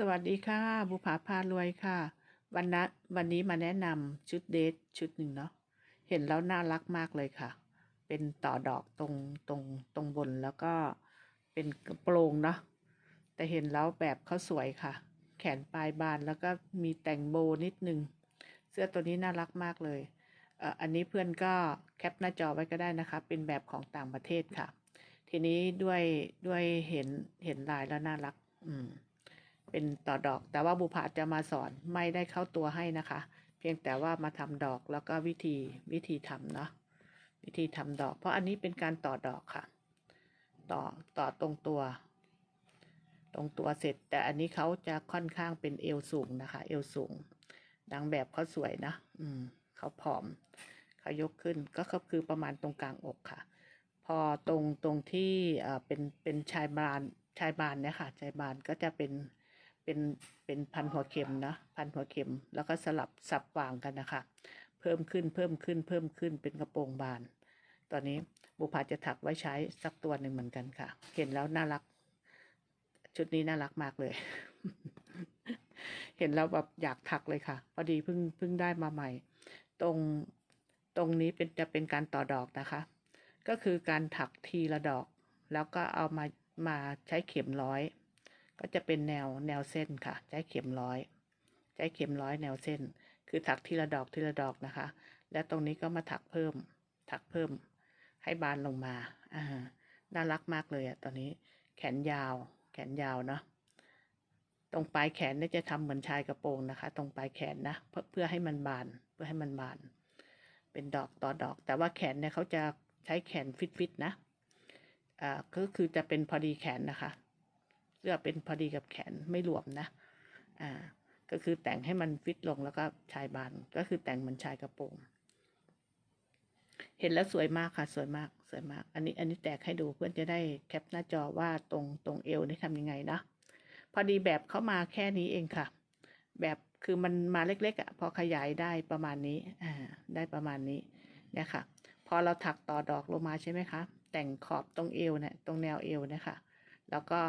สวัสดีค่ะ บุภาพารวยค่ะ วันนะวันนี้มาแนะนำชุดเดทชุดหนึ่งเนาะเห็นแล้วน่ารักมากเลยค่ะ เป็นต่อดอกตรงตรงตรงบนแล้วก็เป็นกระโปรงเนาะแต่เห็นแล้วแบบเขาสวยค่ะ แขนปลายบานแล้วก็มีแต่งโบนิดนึง เสื้อตัวนี้น่ารักมากเลยเอ่ออันนี้เพื่อนก็แคปหน้าจอไว้ก็ได้นะคะ เป็นแบบของต่างประเทศค่ะ ทีนี้ด้วยด้วยเห็นเห็นลายแล้วน่ารัก อืม เป็นต่อดอก แต่ว่าบุภาจะมาสอนไม่ได้เข้าตัวให้นะคะ เพียงแต่ว่ามาทำดอกแล้วก็วิธีวิธีทำเนาะวิธีทำดอก เพราะอันนี้เป็นการต่อดอกค่ะ ต่อต่อตรงตัว ตรงตัวเสร็จ แต่อันนี้เขาจะค่อนข้างเป็นเอวสูงนะคะ เอวสูงดังแบบเขาสวยนะ อืมเขาผอมเขายกขึ้นก็คือประมาณตรงกลางอกค่ะ พอตรงตรงที่อ่อเป็นเป็นชายบานชายบานเนี่ยค่ะ ชายบานก็จะเป็น เป็นเป็นพันหัวเข็มนะพันหัวเข็ม แล้วก็สลับสับวางกันนะคะ เพิ่มขึ้นเพิ่มขึ้นเพิ่มขึ้นเป็นกระโปรงบาน ตอนนี้บุพาจะถักไว้ใช้สักตัวหนึ่งเหมือนกันค่ะ เห็นแล้วน่ารัก ชุดนี้น่ารักมากเลย เห็นแล้วแบบอยากถักเลยค่ะ พอดีเพิ่งเพิ่งได้มาใหม่ ตรงตรงนี้เป็นจะเป็นการต่อดอกนะคะ ก็คือการถักทีละดอก แล้วก็เอามามาใช้เข็มร้อย ก็จะเป็นแนวแนวเส้นค่ะ ใช้เข็มร้อย ใช้เข็มร้อยแนวเส้น คือถักทีละดอกทีละดอกนะคะ และตรงนี้ก็มาถักเพิ่ม ถักเพิ่ม ให้บานลงมาอ่าน่ารักมากเลยอะตอนนี้แขนยาว แขนยาวเนาะตรงปลายแขนเนี่ยจะทำเหมือนชายกระโปรงนะคะ ตรงปลายแขนนะเพื่อเพื่อให้มันบานเพื่อให้มันบาน เป็นดอกต่อดอก แต่ว่าแขนเนี่ยเขาจะใช้แขนฟิตๆนะอ่าก็คือจะเป็นพอดีแขนนะคะ เสื้อเป็นพอดีกับแขนไม่หลวมนะ อ่า ก็คือแต่งให้มันฟิตลงแล้วก็ชายบาน ก็คือแต่งเหมือนชายกระโปรง เห็นแล้วสวยมากค่ะ สวยมาก สวยมาก อันนี้ อันนี้แตกให้ดูเพื่อนจะได้แคปหน้าจอว่าตรงตรงเอวนี่ทำยังไงนะพอดีแบบเข้ามาแค่นี้เองค่ะ แบบคือมันมาเล็กๆอะ่ะ พอขยายได้ประมาณนี้ อ่า ได้ประมาณนี้เนี่ยค่ะ พอเราถักต่อดอกลงมาใช่ไหมคะ แต่งขอบตรงเอวเนี่ยตรงแนวเอวเนี่ยค่ะแล้วก็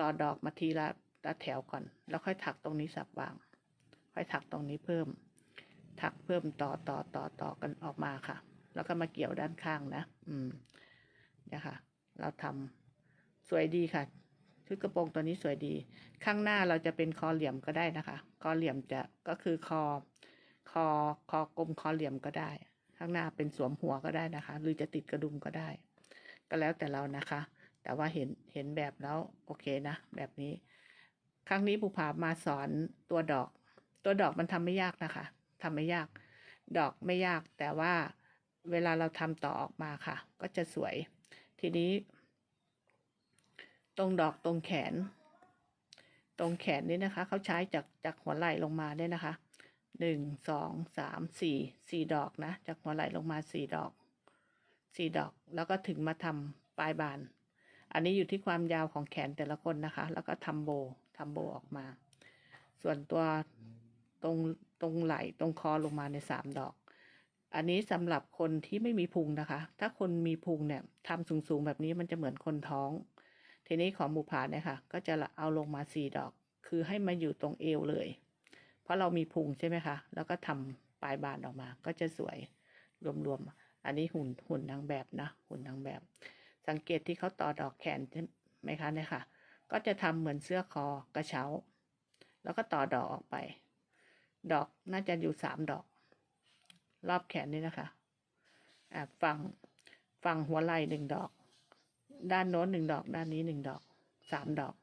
ต่อดอกมาทีละละแถวก่อน แล้วค่อยถักตรงนี้สับวาง ค่อยถักตรงนี้เพิ่ม ถักเพิ่มต่อต่อต่อต่อกันออกมาค่ะ แล้วก็มาเกี่ยวด้านข้างนะ อืมเนี่ยค่ะ เราทำสวยดีค่ะ ชุดกระโปรงตัวนี้สวยดี ข้างหน้าเราจะเป็นคอเหลี่ยมก็ได้นะคะ คอเหลี่ยมจะก็คือคอ คอ คอกลมคอเหลี่ยมก็ได้ ข้างหน้าเป็นสวมหัวก็ได้นะคะ หรือจะติดกระดุมก็ได้ ก็แล้วแต่เรานะคะ แต่ว่าเห็นเห็นแบบแล้วโอเคนะ แบบนี้ ครั้งนี้ภูผามาสอนตัวดอก ตัวดอกมันทำไม่ยากนะคะทำไม่ยาก ดอกไม่ยาก แต่ว่าเวลาเราทำต่อออกมาค่ะ ก็จะสวย ทีนี้ ตรงดอกตรงแขน ตรงแขนนี่นะคะเขาใช้จากจากหัวไหล่ลงมาเนี่ยนะคะหนึ่งสองสามสี่สี่ดอกนะ จากหัวไหล่ลงมาสี่ดอกสี่ดอก แล้วก็ถึงมาทำปลายบาน อันนี้อยู่ที่ความยาวของแขนแต่ละคนนะคะ แล้วก็ทำโบทำโบออกมา ส่วนตัวตรงตรงไหล่ตรงคอลงมาในสามดอก อันนี้สำหรับคนที่ไม่มีพุงนะคะ ถ้าคนมีพุงเนี่ยทำสูงๆแบบนี้มันจะเหมือนคนท้อง ทีนี้ของบุผาเนี่ยค่ะ ก็จะเอาลงมาสี่ดอก คือให้มาอยู่ตรงเอวเลย เพราะเรามีพุงใช่ไหมคะ แล้วก็ทำปลายบานออกมา ก็จะสวยรวมๆอันนี้หุ่นหุ่นนางแบบนะหุ่นนางแบบ สังเกตที่เขาต่อดอกแขนใช่ไหมคะเนี่ยค่ะ ก็จะทำเหมือนเสื้อคอกระเช้า แล้วก็ต่อดอกออกไป ดอกน่าจะอยู่สามดอก รอบแขนนี่นะคะอ่าฝั่งฝั่งหัวไหล่หนึ่งดอก ด้านโน้นหนึ่งดอก ด้านนี้หนึ่งดอกสามดอก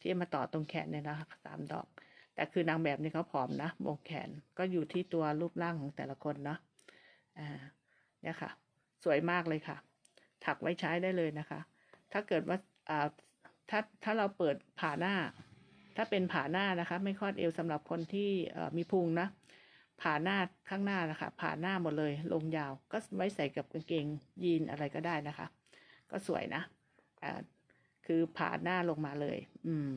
ที่มาต่อตรงแขนเนี่ยนะคะสามดอก แต่คือนางแบบนี่เขาผอมนะวงแขนก็อยู่ที่ตัวรูปร่างของแต่ละคนเนาะอ่าเนี่ยค่ะ สวยมากเลยค่ะ ถักไว้ใช้ได้เลยนะคะ ถ้าเกิดว่าอ่าถ้าถ้าเราเปิดผ่าหน้า ถ้าเป็นผ่าหน้านะคะ ไม่คลอดเอวสำหรับคนที่เอ่อมีพุงนะผ่าหน้าข้างหน้านะคะ ผ่าหน้าหมดเลย ลงยาว ก็ไว้ใส่กับกางเกงยีนอะไรก็ได้นะคะ ก็สวยนะอ่าคือผ่าหน้าลงมาเลย อืม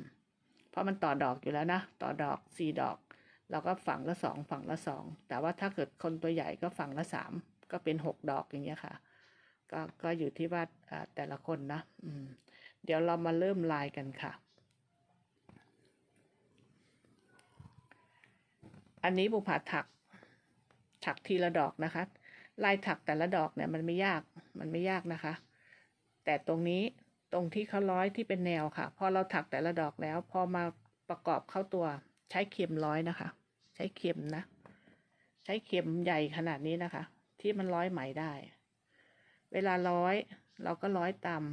เพราะมันต่อดอกอยู่แล้วนะ ต่อดอกสี่ดอก เราก็ฝั่งละสองฝั่งละสอง แต่ว่าถ้าเกิดคนตัวใหญ่ก็ฝั่งละสาม ก็เป็นหกดอกอย่างเงี้ยค่ะ ก็ก็อยู่ที่ว่าอ่าแต่ละคนนะอืมเดี๋ยวเรามาเริ่มลายกันค่ะ อันนี้บุผาถัก ถักทีละดอกนะคะ ลายถักแต่ละดอกเนี่ยมันไม่ยาก มันไม่ยากนะคะ แต่ตรงนี้ตรงที่เขาร้อยที่เป็นแนวค่ะ พอเราถักแต่ละดอกแล้ว พอมาประกอบเข้าตัวใช้เข็มร้อยนะคะ ใช้เข็มนะ ใช้เข็มใหญ่ขนาดนี้นะคะ ที่มันร้อยไหมได้ เวลาร้อยเราก็ร้อยตาม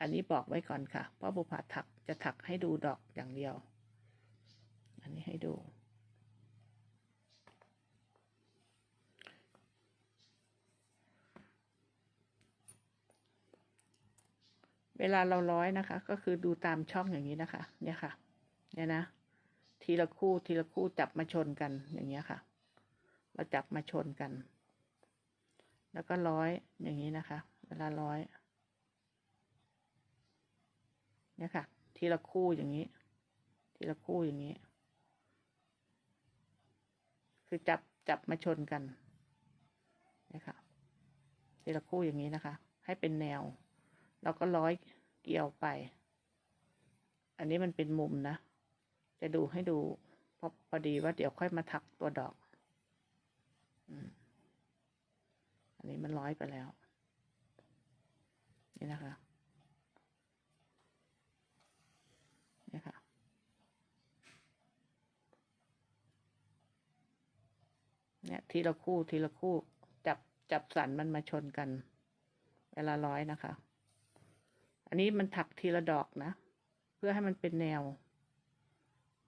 อันนี้บอกไว้ก่อนค่ะ เพราะบุผาถักจะถักให้ดูดอกอย่างเดียว อันนี้ให้ดู เวลาเราร้อยนะคะ ก็คือดูตามช่องอย่างนี้นะคะ เนี่ยค่ะ เนี่ยนะ ทีละคู่ทีละคู่จับมาชนกันอย่างเงี้ยค่ะ เราจับมาชนกัน แล้วก็ร้อยอย่างนี้นะคะ เวลาร้อยเนี่ยค่ะ ทีละคู่อย่างนี้ ทีละคู่อย่างนี้ คือจับจับมาชนกันเนี่ยค่ะ ทีละคู่อย่างนี้นะคะ ให้เป็นแนวเราก็ร้อยเกี่ยวไป อันนี้มันเป็นมุมนะ จะดูให้ดูพอพอดีว่าเดี๋ยวค่อยมาถักตัวดอก อืม อันนี้มันร้อยไปแล้ว นี่นะคะนี่ค่ะ เนี่ยทีละคู่ทีละคู่จับจับสันมันมาชนกัน เวลาร้อยนะคะ อันนี้มันถักทีละดอกนะ เพื่อให้มันเป็นแนว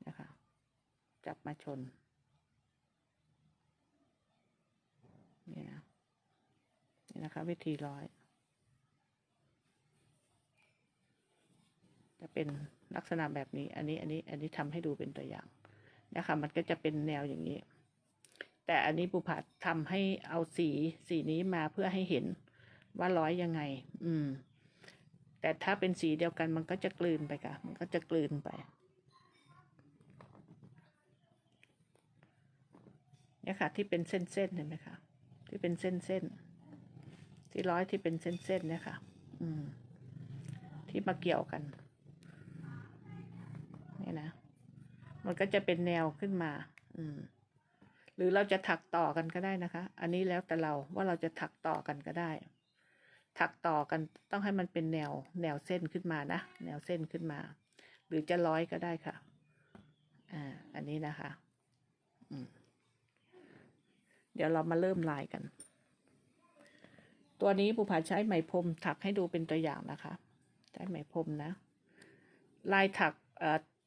นะคะจับมาชนนะ นี่นะคะ วิธีร้อย จะเป็นลักษณะแบบนี้ อันนี้ อันนี้ อันนี้ทำให้ดูเป็นตัวอย่างนะคะ มันก็จะเป็นแนวอย่างนี้ แต่อันนี้บุผาทำให้เอาสีสีนี้มาเพื่อให้เห็นว่าร้อยยังไง อืม แต่ถ้าเป็นสีเดียวกันมันก็จะกลืนไปค่ะ มันก็จะกลืนไปเนี่ยค่ะ ที่เป็นเส้นๆเห็นไหมคะที่เป็นเส้นๆ ที่ร้อยที่เป็นเส้นๆเนี่ยค่ะ อืม ที่มาเกี่ยวกัน นี่นะ มันก็จะเป็นแนวขึ้นมา อืม หรือเราจะถักต่อกันก็ได้นะคะ อันนี้แล้วแต่เราว่าเราจะถักต่อกันก็ได้ ถักต่อกันต้องให้มันเป็นแนว แนวเส้นขึ้นมานะ แนวเส้นขึ้นมา หรือจะร้อยก็ได้ค่ะ อ่า อันนี้นะคะ อืมเดี๋ยวเรามาเริ่มลายกัน ตัวนี้ภูผาใช้ไหมพรมถักให้ดูเป็นตัวอย่างนะคะ ใช้ไหมพรมนะ ลายถัก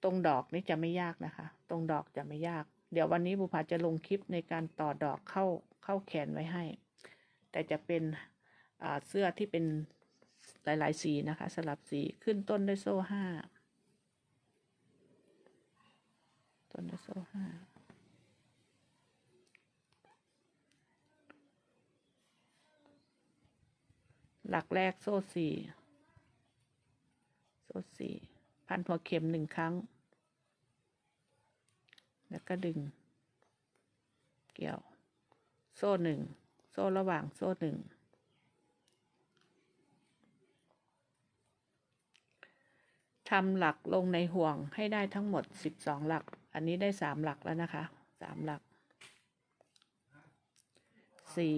ตรงดอกนี่จะไม่ยากนะคะ ตรงดอกจะไม่ยาก เดี๋ยววันนี้บุผาจะลงคลิปในการต่อดอกเข้าเข้าแขนไว้ให้ แต่จะเป็นเสื้อที่เป็นหลาย ๆ สีนะคะ สลับสีขึ้นต้นด้วยโซ่ห้าต้นด้วยโซ่ห้า หลักแรกโซ่สี่โซ่สี่พันหัวเข็มหนึ่งครั้ง แล้วก็ดึง เกี่ยว โซ่หนึ่งโซ่ระหว่างโซ่หนึ่งทำหลักลงในห่วงให้ได้ทั้งหมดสิบสองหลัก อันนี้ได้สามหลักแล้วนะคะสามหลักสี่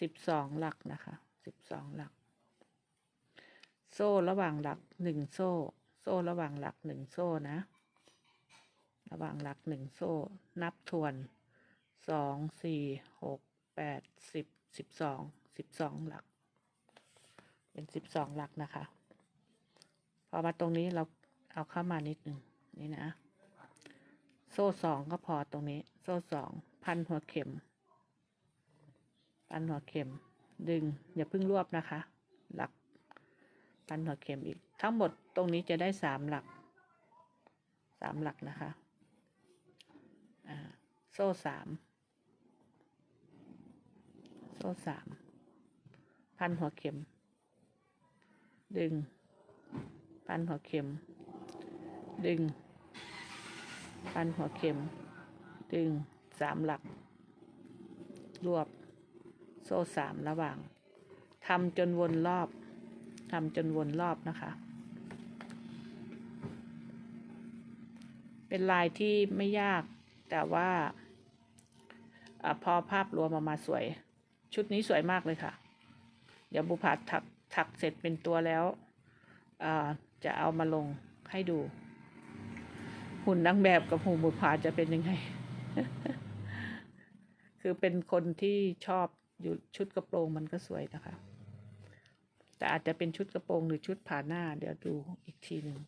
สิบสองหลักนะคะสิบสองหลัก โซ่ระหว่างหลักหนึ่งโซ่ โซ่ระหว่างหลักหนึ่งโซ่นะ ระหว่างหลักหนึ่งโซ่ นับทวนสองสี่หกแปดสิบสิบสองสิบสองหลัก เป็นสิบสองหลักนะคะ พอมาตรงนี้เราเอาเข้ามานิดหนึ่งนี่นะ โซ่สองก็พอตรงนี้ โซ่สองพันหัวเข็ม พันหัวเข็มดึงอย่าเพิ่งรวบนะคะ หลักพันหัวเข็มอีก ทั้งหมดตรงนี้จะได้สามหลักสามหลักนะคะอ่าโซ่สามโซ่สามพันหัวเข็ม ดึง พันหัวเข็ม ดึง พันหัวเข็ม ดึงสามหลัก รวบ ซ่สามระหว่างทำจนวนรอบทำจนวนรอบนะคะ เป็นลายที่ไม่ยากแต่ว่าอพอภาพรวมออกมาสวย ชุดนี้สวยมากเลยค่ะ เดี๋ยวบุพาถักถักเสร็จเป็นตัวแล้ว จะเอามาลงให้ดู หุ่นนางแบบกับหุ่นบุพาจะเป็นยังไง คือเป็นคนที่ชอบ อยู่ชุดกระโปรงมันก็สวยนะคะ แต่อาจจะเป็นชุดกระโปรงหรือชุดผ่าหน้า เดี๋ยวดูอีกทีหนึ่ง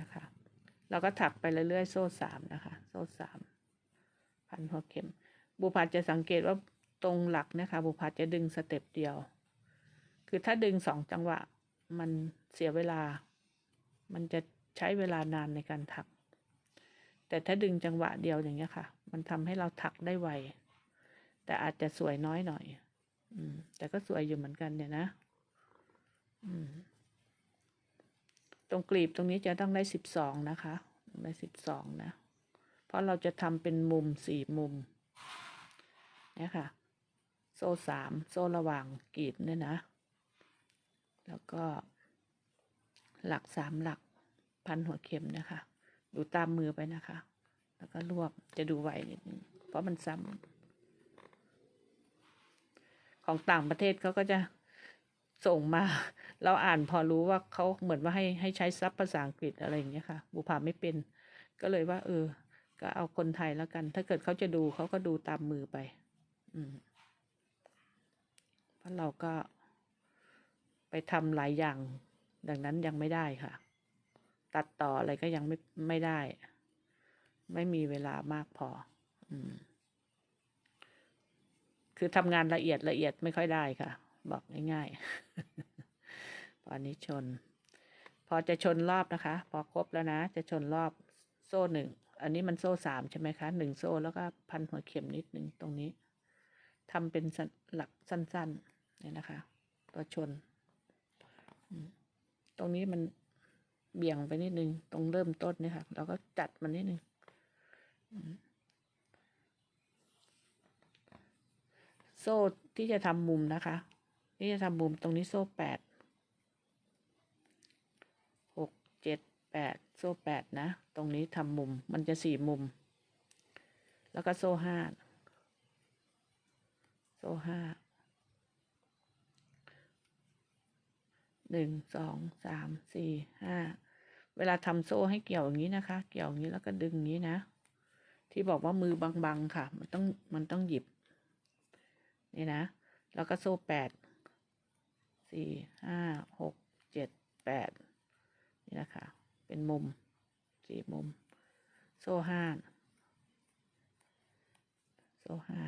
นะคะ เราก็ถักไปเรื่อยๆ โซ่สามนะคะ โซ่สามพันหัวเข็ม บุพาจะสังเกตว่าตรงหลักนะคะ บุพาจะดึงสเต็ปเดียว คือถ้าดึงสองจังหวะ มันเสียเวลา มันจะใช้เวลานานในการถัก แต่ถ้าดึงจังหวะเดียวอย่างเงี้ยค่ะ มันทำให้เราถักได้ไว แต่อาจจะสวยน้อยหน่อย อืม แต่ก็สวยอยู่เหมือนกันเนี่ยนะ อืม ตรงกลีบตรงนี้จะต้องได้สิบสองนะคะ ได้สิบสองนะ เพราะเราจะทำเป็นมุมสี่มุม เนี่ยค่ะ โซ่สาม โซ่ระหว่างกลีบเนี่ยนะ แล้วก็หลักสามหลักพันหัวเข็มนะคะ ดูตามมือไปนะคะ แล้วก็รวบจะดูไวนิดนึงเพราะมันซ้ำของต่างประเทศเขาก็จะส่งมา เราอ่านพอรู้ว่าเขาเหมือนว่าให้ให้ใช้ซับภาษาอังกฤษอะไรอย่างเงี้ยค่ะ บุพาไม่เป็น ก็เลยว่า เออ ก็เอาคนไทยแล้วกัน ถ้าเกิดเขาจะดูเขาก็ดูตามมือไป อืมเพราะเราก็ไปทำหลายอย่าง ดังนั้นยังไม่ได้ค่ะ ตัดต่ออะไรก็ยังไม่ไม่ได้ ไม่มีเวลามากพอ อืม คือทำงานละเอียดละเอียดไม่ค่อยได้ค่ะ บอกง่ายๆตอนนี้ชน พอจะชนรอบนะคะ พอครบแล้วนะ จะชนรอบโซ่หนึ่ง อันนี้มันโซ่สามใช่ไหมคะหนึ่งโซ่แล้วก็พันหัวเข็มนิดหนึ่งตรงนี้ทำเป็นหลักสั้นๆเนี่ยนะคะ ตัวชน ตรงนี้มัน เบี่ยงไปนิดนึง ตรงเริ่มต้นเนี่ยค่ะ เราก็จัดมันนิดนึงโซ่ที่จะทำมุมนะคะ ที่จะทำมุมตรงนี้โซ่แปดหกเจ็ดแปดโซ่แปดนะ ตรงนี้ทำมุมมันจะสี่มุม แล้วก็โซ่ห้าโซ่ห้า หนึ่งสองสามสี่ห้าเวลาทำโซ่ให้เกี่ยวอย่างนี้นะคะ เกี่ยวอย่างนี้แล้วก็ดึงอย่างนี้นะ ที่บอกว่ามือบังๆค่ะ มันต้องมันต้องหยิบ นี่นะ แล้วก็โซ่แปดสี่ห้าหกเจ็ดแปดนี่นะคะ เป็นมุมสี่มุม โซ่ห้าโซ่ห้า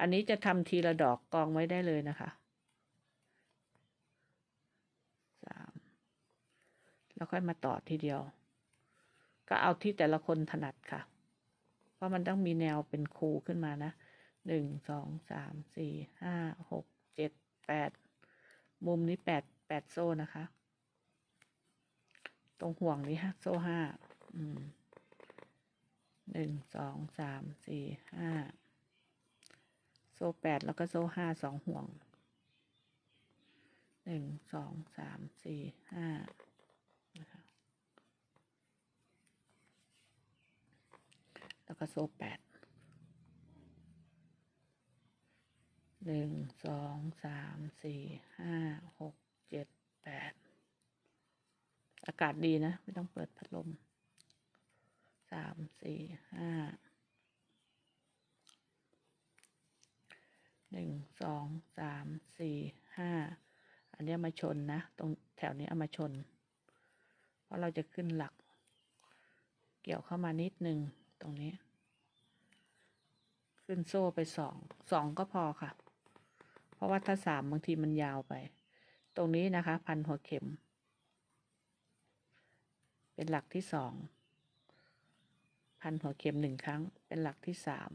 อันนี้จะทำทีละดอกกองไว้ได้เลยนะคะ สาม แล้วค่อยมาต่อทีเดียว ก็เอาที่แต่ละคนถนัดค่ะ เพราะมันต้องมีแนวเป็นคูขึ้นมานะหนึ่งสองสามสี่ห้าหกเจ็ดแปดมุมนี้แปดแปดโซ่นะคะ ตรงห่วงนี้ฮะโซ่ห้าหนึ่งสองสามสี่ห้าโซ่แปดแล้วก็โซ่ห้าสองห่วงหนึ่งสองสามสี่ห้านะคะ แล้วก็โซ่แปดหนึ่งสองสามสี่ห้าหกเจ็ดแปดอากาศดีนะ ไม่ต้องเปิดพัดลมสามสี่ห้าหนึ่งสองสามสี่ห้าอันนี้มาชนนะ ตรงแถวนี้เอามาชน เพราะเราจะขึ้นหลัก เกี่ยวเข้ามานิดนึงตรงนี้ ขึ้นโซ่ไปสองสองก็พอค่ะ เพราะว่าถ้าสามบางทีมันยาวไป ตรงนี้นะคะ พันหัวเข็ม เป็นหลักที่สองพันหัวเข็มหนึ่งครั้ง เป็นหลักที่สาม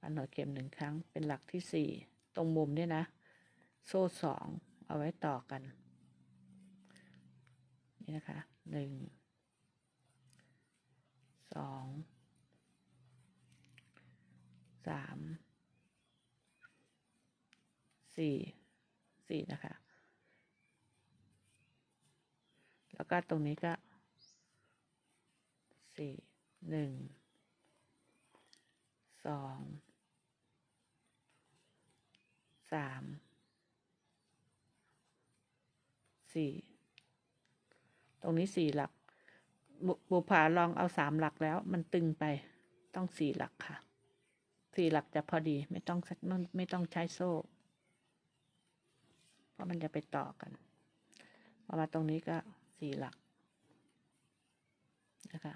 พันหัวเข็มหนึ่งครั้ง เป็นหลักที่สี่ตรงมุมเนี่ยนะ โซ่สองเอาไว้ต่อกัน นี่นะคะหนึ่งสอง สามสี่สี่นะคะ แล้วก็ตรงนี้ก็สี่หนึ่งสองสามสี่ตรงนี้สี่หลัก บุผาลองเอาสามหลักแล้ว มันตึงไปต้องสี่หลักค่ะ สี่หลักจะพอดีไม่ต้องไม่ต้องใช้โซ่ เพราะมันจะไปต่อกันพอมาตรงนี้ก็สี่หลักนะคะ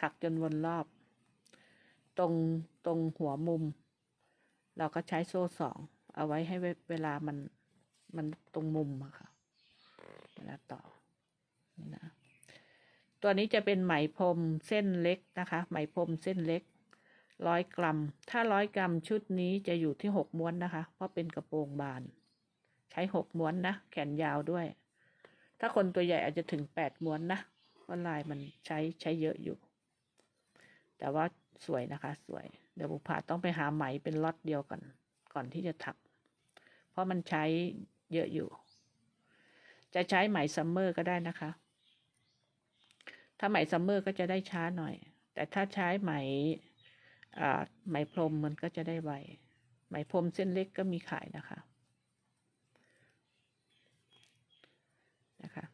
ถักจนวนรอบ ตรงตรงหัวมุม เราก็ใช้โซ่สองเอาไว้ให้เวลามันมันตรงมุมอะค่ะเวลาต่อนี่นะตัวนี้จะเป็นไหมพรมเส้นเล็กนะคะ ไหมพรมเส้นเล็ก ร้อยกรัม ถ้าร้อยกรัมชุดนี้จะอยู่ที่หกม้วนนะคะ เพราะเป็นกระโปรงบาน ใช้หกม้วนนะ แขนยาวด้วย ถ้าคนตัวใหญ่อาจจะถึงแปดม้วนนะเพราะลายมันใช้ใช้เยอะอยู่ แต่ว่าสวยนะคะ สวย เดี๋ยวบุพาต้องไปหาไหมเป็นล็อตเดียวก่อน ก่อนที่จะถัก เพราะมันใช้เยอะอยู่ จะใช้ไหมซัมเมอร์ก็ได้นะคะ ถ้าไหมซัมเมอร์ก็จะได้ช้าหน่อย แต่ถ้าใช้ไหม ไหมพรมมันก็จะได้ไวไหมพรมเส้นเล็กก็มีขายนะคะนะคะ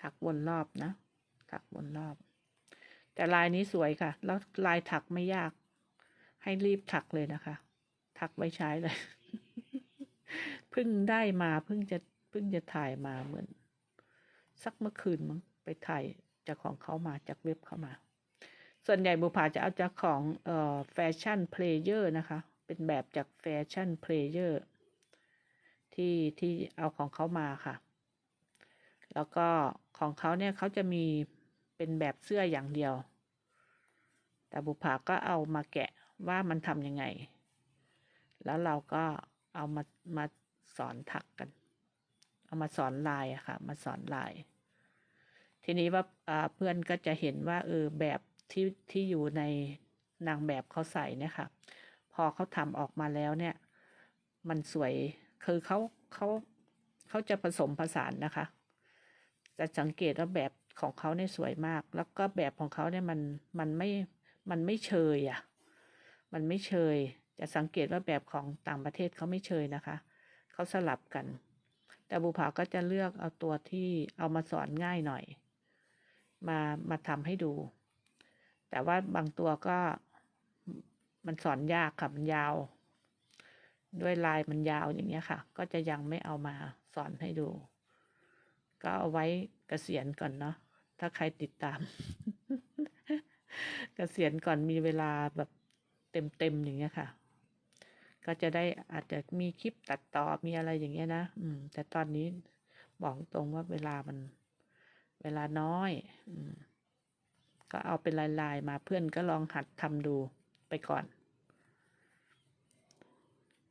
ถักวนรอบนะ ถักวนรอบ แต่ลายนี้สวยค่ะ แล้วลายถักไม่ยาก ให้รีบถักเลยนะคะ ถักไว้ใช้เลยเพิ่งได้มาเพิ่งจะเพิ่งจะถ่ายมาเหมือน สักเมื่อคืนมั้งไปถ่ายจากของเขามาจากเว็บเข้ามา ส่วนใหญ่บุพาจะเอาจากของเอ่อแฟชั่นเพลเยอร์นะคะ เป็นแบบจากแฟชั่นเพลเยอร์ที่ที่เอาของเขามาค่ะ แล้วก็ของเขาเนี่ยเขาจะมีเป็นแบบเสื้ออย่างเดียว แต่บุพาก็เอามาแกะว่ามันทำยังไง แล้วเราก็เอามามาสอนถักกัน เอามาสอนลายอะค่ะ มาสอนลาย ทีนี้ว่าเพื่อนก็จะเห็นว่าเออแบบ ที่ที่อยู่ในนางแบบเขาใส่เนี่ยค่ะ พอเขาทำออกมาแล้วเนี่ย มันสวยคือเขาเขาเขาจะผสมผสานนะคะ จะสังเกตว่าแบบของเขาเนี่ยสวยมาก แล้วก็แบบของเขาเนี่ยมันมันไม่มันไม่เชยอะ่ะ มันไม่เชย จะสังเกตว่าแบบของต่างประเทศเขาไม่เชยนะคะเขาสลับกัน แต่บุภาก็จะเลือกเอาตัวที่เอามาสอนง่ายหน่อย มามาทำให้ดู แต่ว่าบางตัวก็มันสอนยากค่ะมันยาว ด้วยลายมันยาวอย่างเงี้ยค่ะ ก็จะยังไม่เอามาสอนให้ดู ก็เอาไว้เกษียณก่อนเนาะถ้าใครติดตามเกษียณก่อนมีเวลาแบบเต็มๆอย่างเงี้ยค่ะ ก็จะได้อาจจะมีคลิปตัดต่อมีอะไรอย่างเงี้ยนะอืม แต่ตอนนี้บอกตรงว่าเวลามัน เวลาน้อย อืม ก็เอาเป็นลายๆมาเพื่อนก็ลองหัดทำดูไปก่อน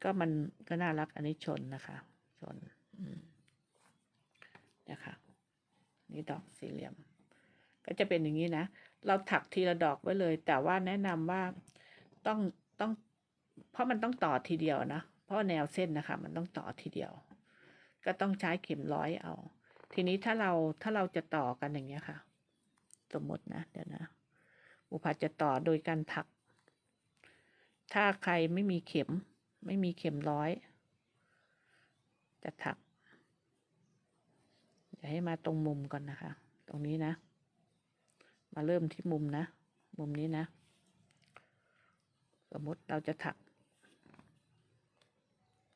ก็มันก็น่ารักอันนี้ชนนะคะ ชนนี่ยค่ะนี่ดอกสี่เหลี่ยม ก็จะเป็นอย่างนี้นะ เราถักทีละดอกไว้เลย แต่ว่าแนะนำว่าต้องต้อง เพราะมันต้องต่อทีเดียวนะ เพราะแนวเส้นนะคะ มันต้องต่อทีเดียว ก็ต้องใช้เข็มร้อยเอา ทีนี้ถ้าเราถ้าเราจะต่อกันอย่างเงี้ยค่ะ สมมตินะเดี๋ยวนะอุปาจะต่อโดยการถัก ถ้าใครไม่มีเข็ม ไม่มีเข็มร้อย จะถักจะให้มาตรงมุมก่อนนะคะ ตรงนี้นะ มาเริ่มที่มุมนะ มุมนี้นะ สมมติเราจะถัก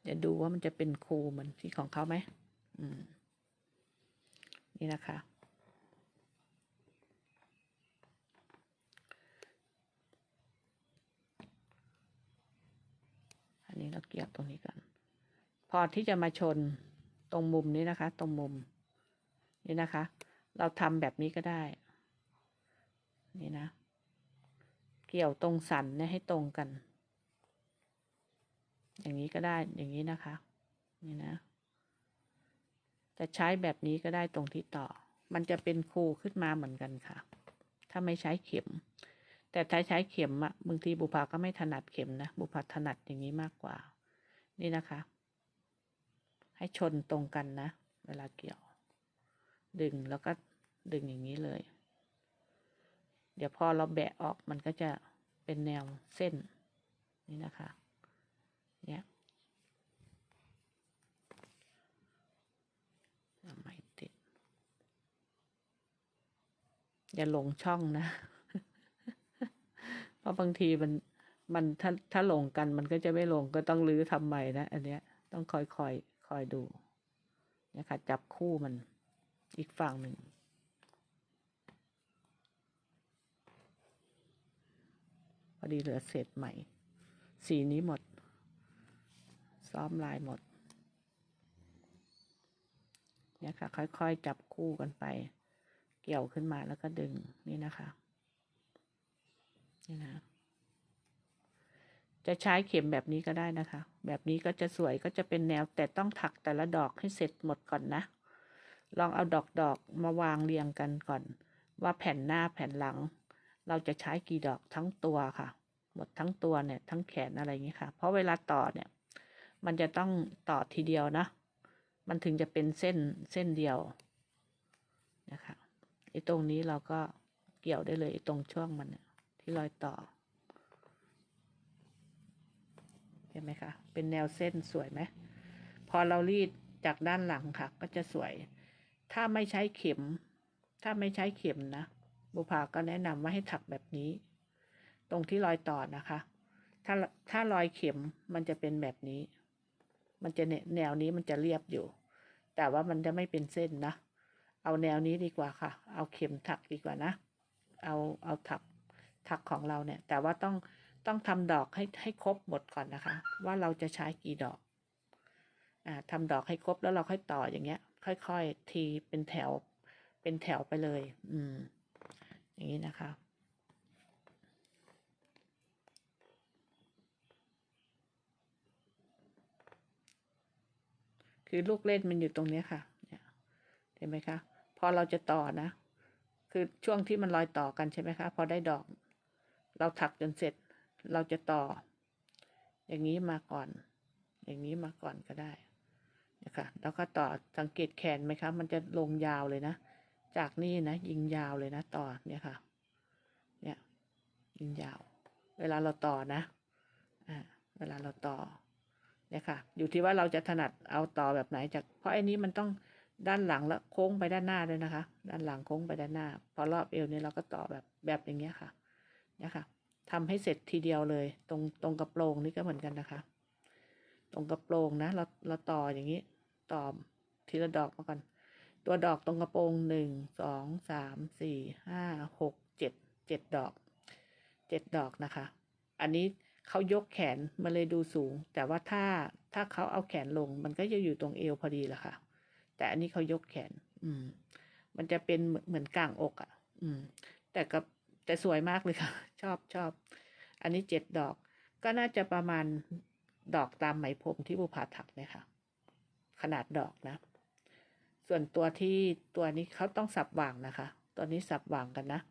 จะดูว่ามันจะเป็นคูเหมือนที่ของเขาไหม อืม นี่นะคะ อันนี้เราเกี่ยวตรงนี้ก่อน พอที่จะมาชนตรงมุมนี้นะคะ ตรงมุมนี่นะคะ เราทำแบบนี้ก็ได้ นี่นะ เกี่ยวตรงสันเนี่ยให้ตรงกัน อย่างนี้ก็ได้ อย่างนี้นะคะ นี่นะ จะใช้แบบนี้ก็ได้ตรงที่ต่อ มันจะเป็นคูขึ้นมาเหมือนกันค่ะ ถ้าไม่ใช้เข็ม แต่ถ้าใช้เข็มอะบางทีบุพาก็ไม่ถนัดเข็มนะ บุพาถนัดอย่างนี้มากกว่า นี่นะคะ ให้ชนตรงกันนะ เวลาเกี่ยว ดึงแล้วก็ดึงอย่างนี้เลย เดี๋ยวพอเราแบะออกมันก็จะเป็นแนวเส้น นี่นะคะ เนี่ยไม่ติด อย่าหลงช่องนะ เพราะบางทีมันมันถ้าถ้าหลงกันมันก็จะไม่ลงก็ต้องรื้อทำใหม่นะอันเนี้ยต้องคอยคอยคอยดูเนี่ยค่ะจับคู่มันอีกฝั่งหนึ่งพอดีเหลือเศษใหม่ สีนี้หมด ซ้อมลายหมดเนี่ยค่ะค่อยๆ จับคู่กันไป เกี่ยวขึ้นมาแล้วก็ดึงนี่นะคะ นี่นะจะใช้เข็มแบบนี้ก็ได้นะคะ แบบนี้ก็จะสวยก็จะเป็นแนวแต่ต้องถักแต่ละดอกให้เสร็จหมดก่อนนะ ลองเอาดอกดอกมาวางเรียงกันก่อน ว่าแผ่นหน้าแผ่นหลัง เราจะใช้กี่ดอกทั้งตัวค่ะ หมดทั้งตัวเนี่ย ทั้งแขนอะไรอย่างนี้ค่ะ เพราะเวลาต่อเนี่ย มันจะต้องต่อทีเดียวนะ มันถึงจะเป็นเส้นเส้นเดียวนะคะไอ้ตรงนี้เราก็เกี่ยวได้เลยไอ้ตรงช่วงมันเนี่ย ที่รอยต่อ เห็นไหมคะ เป็นแนวเส้นสวยไหม พอเรารีดจากด้านหลังค่ะ ก็จะสวย ถ้าไม่ใช้เข็ม ถ้าไม่ใช้เข็มนะ บุภาก็แนะนำว่าให้ถักแบบนี้ ตรงที่รอยต่อนะคะ ถ้าถ้ารอยเข็มมันจะเป็นแบบนี้ มันจะแนวนี้มันจะเรียบอยู่ แต่ว่ามันจะไม่เป็นเส้นนะ เอาแนวนี้ดีกว่าค่ะ เอาเข็มถักดีกว่านะ เอาเอาถัก ถักของเราเนี่ย แต่ว่าต้องต้องทำดอกให้ให้ครบหมดก่อนนะคะ ว่าเราจะใช้กี่ดอกอ่าทำดอกให้ครบแล้วเราค่อยต่ออย่างเงี้ย ค่อยๆ ทีเป็นแถวเป็นแถวไปเลย อืม อย่างนี้นะคะคือลูกเล่นมันอยู่ตรงเนี้ยค่ะ เนี่ยเห็นไหมคะ พอเราจะต่อนะ คือช่วงที่มันลอยต่อกันใช่ไหมคะ พอได้ดอก เราถักจนเสร็จ เราจะต่อ อย่างนี้มาก่อน อย่างนี้มาก่อนก็ได้นะคะแล้วก็ต่อสังเกตแขนไหมคะ มันจะลงยาวเลยนะ จากนี่นะ ยิงยาวเลยนะ ต่อเนี่ยค่ะ เนี่ย ยิงยาว เวลาเราต่อนะ อ่า เวลาเราต่อ เนี่ยค่ะ อยู่ที่ว่าเราจะถนัดเอาต่อแบบไหนจาก เพราะไอ้นี้มันต้องด้านหลังแล้วโค้งไปด้านหน้าด้วยนะคะ ด้านหลังโค้งไปด้านหน้า พอรอบเอวเนี่ยเราก็ต่อแบบแบบอย่างเงี้ยค่ะ นี่ยค่ะทำให้เสร็จทีเดียวเลย ตรงตรงกระโปรงนี่ก็เหมือนกันนะคะ ตรงกระโปรงนะเราเราต่ออย่างนี้ต่อทีละดอกมาก่อนตัวดอกตรงกระโปรงหนึ่งสองสามสี่ห้าหกเจ็ดเจ็ดดอกเจ็ดดอกนะคะ อันนี้เขายกแขนมาเลยดูสูง แต่ว่าถ้าถ้าเขาเอาแขนลง มันก็จะอยู่ตรงเอวพอดีแหละค่ะ แต่อันนี้เขายกแขน อืม มันจะเป็นเหมือนเหมือนกลางอกอะ่ะ อืม แต่กับ แต่สวยมากเลยค่ะ ชอบชอบ อันนี้เจ็ดดอก ก็น่าจะประมาณดอกตามไหมพรมที่บุพาถักเนี่ยค่ะ ขนาดดอกนะ ส่วนตัวที่ตัวนี้เขาต้องสับหว่างนะคะ ตัวนี้สับหว่างกันนะ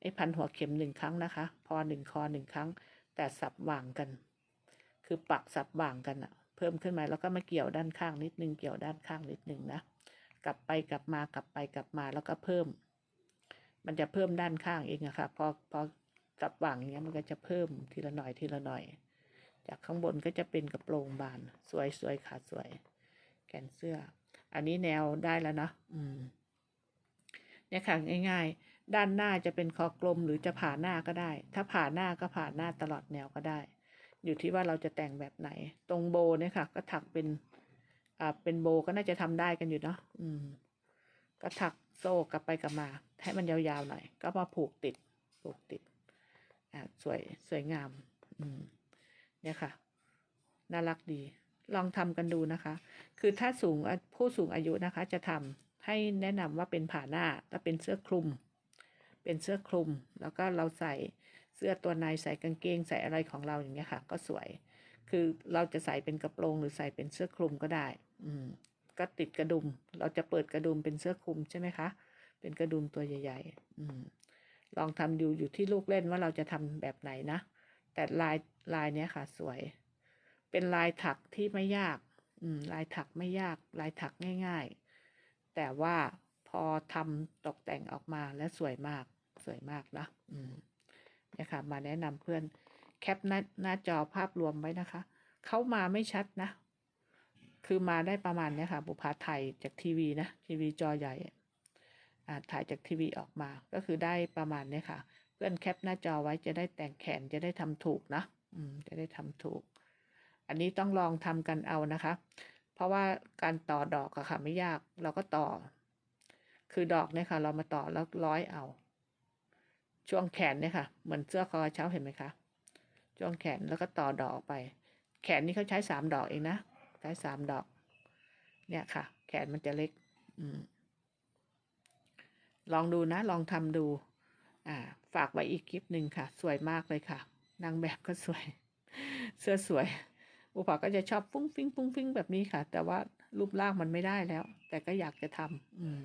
ไอ้พันหัวเข็มหนึ่งครั้งนะคะ พอหนึ่งคอหนึ่งครั้ง แต่สับหว่างกัน คือปักสับหว่างกันอะเพิ่มขึ้นมาแล้วก็มาเกี่ยวด้านข้างนิดนึงเกี่ยวด้านข้างนิดนึงนะ กลับไปกลับมากลับไปกลับมาแล้วก็เพิ่ม มันจะเพิ่มด้านข้างเองอะค่ะพอพอสับหว่างอย่างเงี้ยมันก็จะเพิ่มทีละหน่อยทีละหน่อย จากข้างบนก็จะเป็นกระโปรงบาน สวยสวยขาสวย แขนเสื้อ อันนี้แนวได้แล้วนะอืมเนี่ยค่ะง่าย ๆ ด้านหน้าจะเป็นคอกลมหรือจะผ่าหน้าก็ได้ ถ้าผ่าหน้าก็ผ่าหน้าตลอดแนวก็ได้ อยู่ที่ว่าเราจะแต่งแบบไหน ตรงโบเนี่ยค่ะ ก็ถักเป็น อ่าเป็นโบก็น่าจะทำได้กันอยู่เนาะอืม ก็ถัก โซ่กลับไปกลับมา ให้มันยาวๆหน่อย ก็มาผูกติด ผูกติด อ่าสวยสวยงาม อืม เนี่ยค่ะ น่ารักดี ลองทำกันดูนะคะ คือถ้าสูงผู้สูงอายุนะคะ จะทำให้แนะนำว่าเป็นผ่าหน้าแล้วเป็นเสื้อคลุม เป็นเสื้อคลุม แล้วก็เราใส่เสื้อตัวในใส่กางเกงใส่อะไรของเราอย่างเงี้ยค่ะ ก็สวย คือเราจะใส่เป็นกระโปรงหรือใส่เป็นเสื้อคลุมก็ได้ อืม ก็ติดกระดุม เราจะเปิดกระดุมเป็นเสื้อคลุมใช่ไหมคะ เป็นกระดุมตัวใหญ่ๆอลองทำดูอยู่ที่ลูกเล่นว่าเราจะทำแบบไหนนะ แต่ลายลายเนี้ยค่ะสวย เป็นลายถักที่ไม่ยาก อืม ลายถักไม่ยาก ลายถักง่าย ๆ แต่ว่าพอทำตกแต่งออกมาแล้วสวยมาก สวยมากนะ อืมเนี่ยค่ะมาแนะนำเพื่อนแคปหน้าหน้าจอภาพรวมไว้นะคะ เขามาไม่ชัดนะ คือมาได้ประมาณเนี้ยค่ะ บุพาถ่ายจากทีวีนะทีวีจอใหญ่ถ่ายจากทีวีออกมา ก็คือได้ประมาณเนี้ยค่ะ เพื่อนแคปหน้าจอไว้จะได้แต่งแขนจะได้ทำถูกนะจะได้ทำถูก อันนี้ต้องลองทำกันเอานะคะ เพราะว่าการต่อดอกอะค่ะไม่ยากเราก็ต่อ คือดอกเนี่ยค่ะ เรามาต่อแล้วร้อยเอา ช่วงแขนเนี่ยค่ะ เหมือนเสื้อคอกระเช้าเห็นไหมคะช่วงแขนแล้วก็ต่อดอกออกไป แขนนี่เขาใช้สามดอกเองนะ ใช้สามดอก เนี่ยค่ะ แขนมันจะเล็กอลองดูนะ ลองทำดู อ่า ฝากไว้อีกคลิปหนึ่งค่ะ สวยมากเลยค่ะนางแบบก็สวย เสื้อสวย อุปาก็จะชอบฟุ้งฟิ้งฟุ้งฟิ้งแบบนี้ค่ะ แต่ว่ารูปร่างมันไม่ได้แล้ว แต่ก็อยากจะทำอืม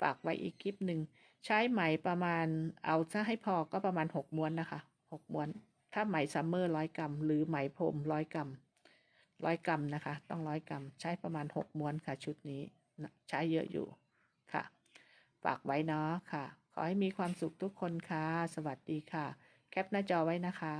ฝากไว้อีกคลิปหนึ่ง ใช้ไหมประมาณเอาซะให้พอก็ประมาณหกม้วนนะคะหกม้วน ถ้าไหมซัมเมอร์ร้อยกรัมหรือไหมพรมร้อยกรัม ร้อยกรัมนะคะ ต้องร้อยกรัม ใช้ประมาณหกม้วนค่ะ ชุดนี้ใช้เยอะอยู่ค่ะ ฝากไว้เนาะค่ะ ขอให้มีความสุขทุกคนค่ะ สวัสดีค่ะ แคปหน้าจอไว้นะคะ